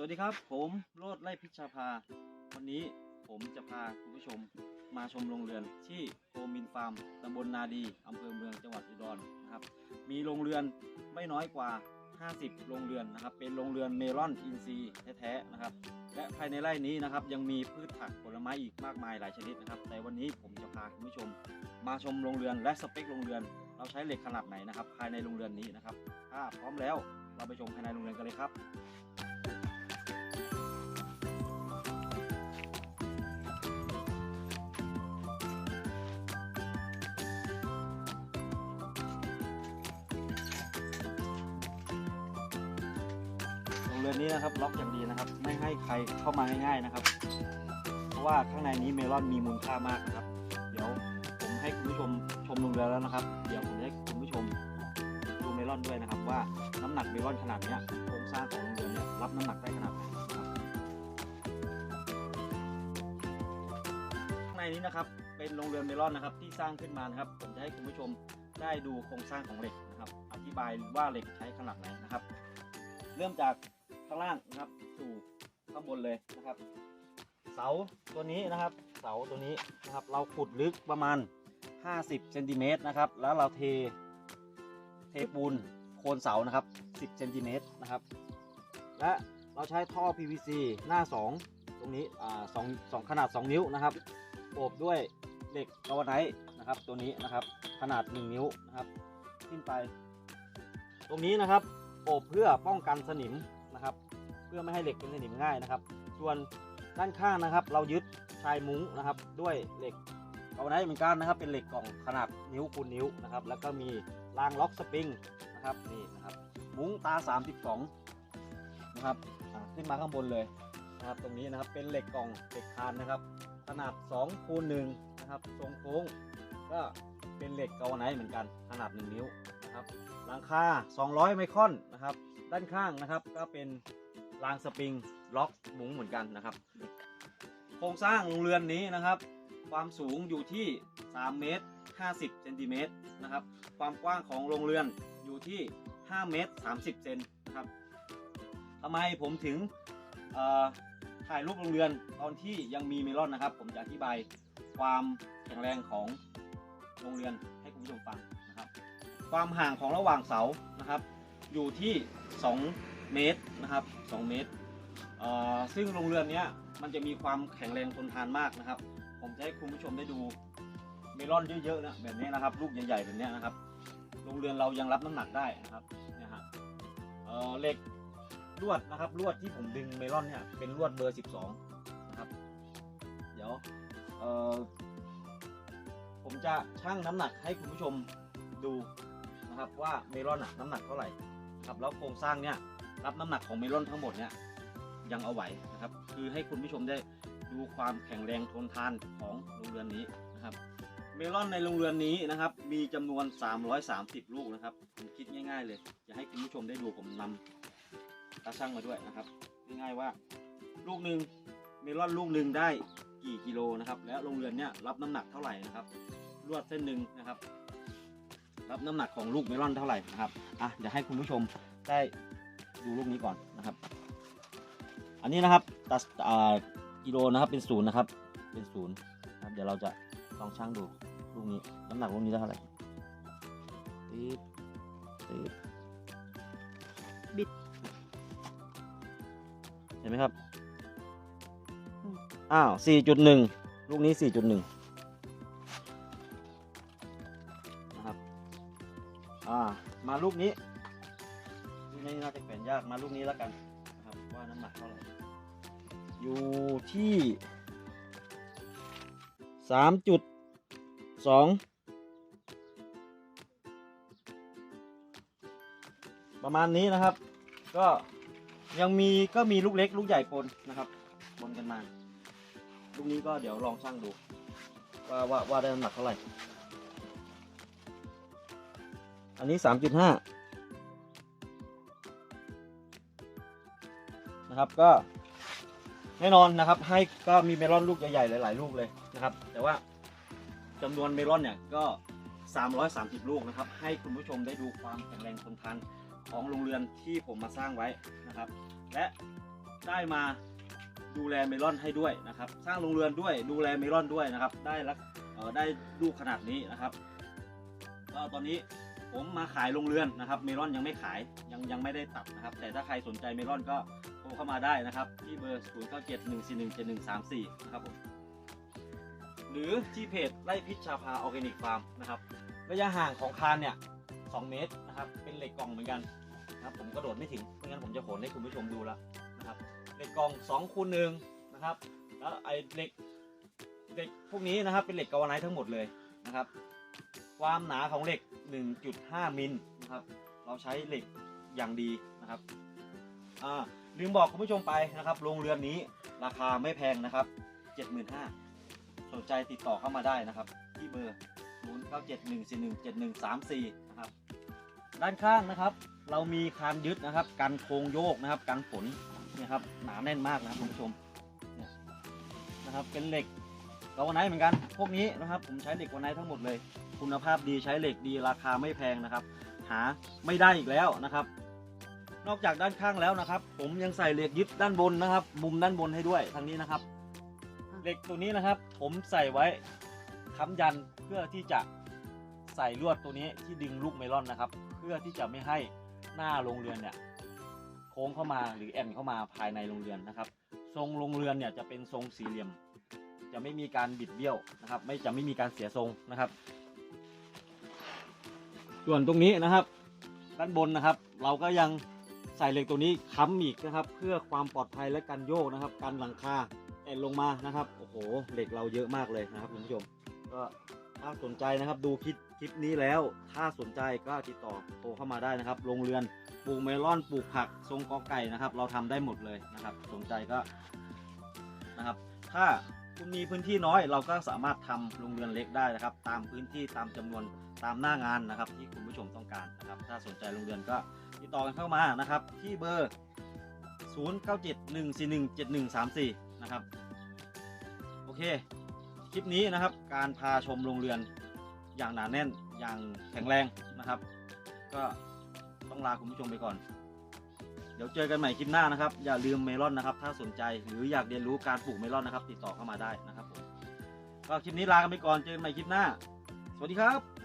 สวัสดีครับ ผมโรดไล่พิชาภา วันนี้ผมจะพาคุณผู้ชมมาชมโรงเรือนที่โฮมินฟาร์มตำบลนาดีอำเภอเมืองจังหวัดอุดรนะครับ มีโรงเรือนไม่น้อยกว่า 50 โรงเรือนนะครับ เป็นโรงเรือนเมลอนอินทรีย์แท้ๆนะครับ และภายในไร่นี้นะครับยังมีพืชผักผลไม้อีกมากมายหลายชนิดนะครับ แต่วันนี้ผมจะพาคุณผู้ชม มาชมโรงเรือนและสเปคโรงเรือน เราใช้เหล็กขนาดไหนนะครับ ภายในโรงเรือนนี้นะครับถ้าพร้อมแล้วเราไปชมภายในโรงเรือนกันเลยครับ รือนนี้นะครับล็อกอย่างดีนะครับ ไม่ให้ใครเข้ามาง่ายๆนะครับ เพราะว่าข้างในนี้เมลอนมีมูลค่ามากนะครับ เดี๋ยวผมให้คุณผู้ชมชมโรงเรือแล้วนะครับ เดี๋ยวผมจะให้คุณผู้ชมดูเมลอนด้วยนะครับ ว่าน้ำหนักเมลอนขนาดเนี้ยโครงสร้างของโรงเรือนเนี่ยรับน้ำหนักได้ขนาดไหนครับข้างในนี้นะครับเป็นโรงเรือนเมลอนนะครับที่สร้างขึ้นมานะครับ ผมจะให้คุณผู้ชมได้ดูโครงสร้างของเหล็กนะครับ อธิบายว่าเหล็กใช้ขนาดไหนนะครับ เริ่มจาก ข้างล่างนะครับ สู่ข้างบนเลยนะครับ เสาตัวนี้นะครับ เสาตัวนี้นะครับ เราขุดลึกประมาณ 50เซนติเมตรนะครับ แล้วเราเทเทปูนโคนเสานะครับ 10เซนติเมตรนะครับ และเราใช้ท่อ PVC หน้า 2 ตรงนี้อ่าสองสองขนาด 2 นิ้วนะครับโอบด้วยเหล็กกาวไนท์นะครับ ตัวนี้นะครับขนาด 1 นิ้วนะครับ ขึ้นไป ตรงนี้นะครับโอบเพื่อป้องกันสนิม เพื่อไม่ให้เหล็กเป็นสนิมง่ายนะครับ ส่วนด้านข้างนะครับ เรายึดชายมุ้งนะครับ ด้วยเหล็กเอาไว้เหมือนกันนะครับ เป็นเหล็กกล่องขนาดนิ้วคูณนิ้วนะครับ แล้วก็มีรางล็อกสปริงนะครับนี่นะครับ มุ้งตา 32 นะครับขึ้นมาข้างบนเลยนะครับ ตรงนี้นะครับเป็นเหล็กกล่องเหล็กคานนะครับ ขนาด2คูณ1นะครับทรงโค้งก็เป็นเหล็กกาวไนท์เหมือนกันขนาด 1 นิ้วนะครับหลังคา 200 ไมครอนนะครับ ด้านข้างนะครับก็เป็น รางสปริงล็อกมุ้งเหมือนกันนะครับ โครงสร้างโรงเรือนนี้นะครับ ความสูงอยู่ที่ 3 เมตร 50 เซนติเมตรนะครับ ความกว้างของโรงเรือนอยู่ที่ 5 เมตร 30 เซนนะครับทำไมผมถึงถ่ายรูปโรงเรือนตอนที่ยังมีเมลอนนะครับ ผมจะอธิบายความแข็งแรงของโรงเรือนให้คุณผู้ชมฟังนะครับ ความห่างของระหว่างเสานะครับ อยู่ที่ 2 เมตรนะครับ 2 เมตร ซึ่งโรงเรือนนี้มันจะมีความแข็งแรงทนทานมากนะครับ ผมจะให้คุณผู้ชมได้ดูเมลอนเยอะๆนะแบบนี้นะครับ ลูกใหญ่ๆแบบนี้นะครับ โรงเรือนเรายังรับน้ำหนักได้นะครับนี่ยฮะเอ่อเหล็กลวดนะครับลวดที่ผมดึงเมลอนเนี่ยเป็นลวดเบอร์ 12 นะครับ เดี๋ยวผมจะชั่งน้ำหนักให้คุณผู้ชมดูนะครับว่าเมลอนน้ำหนักเท่าไหร่ครับแล้วโครงสร้างเนี่ย รับน้ำหนักของเมลอนทั้งหมดเนี่ยยังเอาไหวนะครับ คือให้คุณผู้ชมได้ดูความแข็งแรงทนทานของโรงเรือนนี้นะครับ เมลอนในโรงเรือนนี้นะครับ มีจำนวน 330 ลูกนะครับผมคิดง่าย ๆ เลยจะให้คุณผู้ชมได้ดูผมนำตาช่างมาด้วยนะครับ ง่ายๆว่าลูกหนึ่งเมลอนลูกหนึ่งได้กี่กิโลนะครับ และโรงเรือนเนี่ยรับน้ำหนักเท่าไหร่นะครับลวดเส้นหนึ่งนะครับ รับน้ำหนักของลูกเมลอนเท่าไหร่นะครับอะเดี๋ยวให้คุณผู้ชมได้ ดูลูกนี้ก่อนนะครับ อันนี้นะครับตัดอ่ากิโลนะครับเป็นศูนย์นะครับ เป็นศูนย์นะครับเดี๋ยวเราจะลองชั่งดูลูกนี้น้ำหนักลูกนี้ได้เท่าไหร่ตีดตีดบิด เห็นไหมครับ อ้าวสี่จุดหนึ่งลูกนี้สี่จุดหนึ่งนะครับ อ่า มาลูกนี้ ลูกนี้น่าจะแขวนยากมาลูกนี้แล้วกันนะครับว่าน้ำหนักเท่าไหร่อยู่ที่สามจุดสองประมาณนี้นะครับ ก็ยังมีก็มีลูกเล็กลูกใหญ่ปนนะครับปนกันมาลูกนี้ก็เดี๋ยวลองช่างดูว่าว่าว่าได้น้ำหนักเท่าไหร่ อันนี้สามจุดห้า นะครับก็แน่นอนนะครับ ให้ก็มีเมลอนลูกใหญ่ๆหลายๆลูกเลยนะครับ แต่ว่าจำนวนเมลอนเนี่ยก็ 330 ลูกนะครับ ให้คุณผู้ชมได้ดูความแข็งแรงทนทานของโรงเรือนที่ผมมาสร้างไว้นะครับ และได้มาดูแลเมลอนให้ด้วยนะครับ สร้างโรงเรือนด้วยดูแลเมลอนด้วยนะครับ ได้รักได้ลูกขนาดนี้นะครับก็ตอนนี้ ผมมาขายโรงเรือนนะครับ เมลอนยังไม่ขายยังยังไม่ได้ตัดนะครับ แต่ถ้าใครสนใจเมลอนก็โทรเข้ามาได้นะครับ ที่เบอร์ 0 9 7 1 4 1 7 1 3 4 นะครับผมหรือที่เพจไร่พิชชาภาออร์แกนิกฟาร์มนะครับระยะห่างของคานเนี่ย 2 เมตรนะครับ เป็นเหล็กกล่องเหมือนกันนะครับ ผมกระโดดไม่ถึงไม่งั้นผมจะโขนให้คุณผู้ชมดูแล้วนะครับเหล็กกล่อง2คูณหนึ่งนะครับแล้วไอ้เหล็กเหล็กพวกนี้นะครับเป็นเหล็กกาวไนท์ทั้งหมดเลยนะครับ ความหนาของเหล็ก 1.5 มิลนะครับ เราใช้เหล็กอย่างดีนะครับอ่าลืมบอกคุณผู้ชมไปนะครับโรงเรือนนี้ราคาไม่แพงนะครับ 75,000สนใจติดต่อเข้ามาได้นะครับ ที่เบอร์ 0971417134 นะครับ ด้านข้างนะครับ เรามีคานยึดนะครับ กันโครงโยกนะครับกันฝนนี่ยครับหนาแน่นมากนะคุณผู้ชมนะครับเป็นเหล็กกาวไนท์เหมือนกัน พวกนี้นะครับ ผมใช้เหล็กกาวไนท์ทั้งหมดเลย คุณภาพดีใช้เหล็กดีราคาไม่แพงนะครับ หาไม่ได้อีกแล้วนะครับ นอกจากด้านข้างแล้วนะครับ ผมยังใส่เหล็กยึดด้านบนนะครับ มุมด้านบนให้ด้วยทางนี้นะครับ เหล็กตัวนี้นะครับ ผมใส่ไว้ค้ำยันเพื่อที่จะใส่ลวดตัวนี้ที่ดึงลูกเมลอนนะครับ เพื่อที่จะไม่ให้หน้าโรงเรือนเนี่ยโค้งเข้ามาหรือแอนเข้ามาภายในโรงเรือนนะครับ ทรงโรงเรือนเนี่ยจะเป็นทรงสี่เหลี่ยม จะไม่มีการบิดเบี้ยวนะครับ ไม่จะไม่มีการเสียทรงนะครับ ส่วนตรงนี้นะครับ ด้านบนนะครับ เราก็ยังใส่เหล็กตัวนี้ค้ำอีกนะครับ เพื่อความปลอดภัยและการโยกนะครับการหลังคาแอนลงมานะครับโอ้โหเหล็กเราเยอะมากเลยนะครับคุณผู้ชมก็ถ้าสนใจนะครับดูคลิปคลิปนี้แล้ว ถ้าสนใจก็ติดต่อโทรเข้ามาได้นะครับโรงเรือนปลูกเมลอนปลูกผักทรงกอไก่นะครับ เราทำได้หมดเลยนะครับ สนใจก็นะครับ ถ้าคุณมีพื้นที่น้อยเราก็สามารถทำโรงเรือนเล็กได้นะครับ ตามพื้นที่ตามจำนวน ตามหน้างานนะครับที่คุณผู้ชมต้องการนะครับ ถ้าสนใจโรงเรือนก็ติดต่อกันเข้ามานะครับ ที่เบอร์ 0971417134 นะครับ โอเค คลิปนี้นะครับการพาชมโรงเรือนอย่างหนาแน่นอย่างแข็งแรงนะครับ ก็ต้องลาคุณผู้ชมไปก่อน เดี๋ยวเจอกันใหม่คลิปหน้านะครับ อย่าลืมเมลอนนะครับ ถ้าสนใจหรืออยากเรียนรู้การปลูกเมลอนนะครับ ติดต่อเข้ามาได้นะครับผมก็คลิปนี้ลากันไปก่อนเจอกันใหม่คลิปหน้า สวัสดีครับ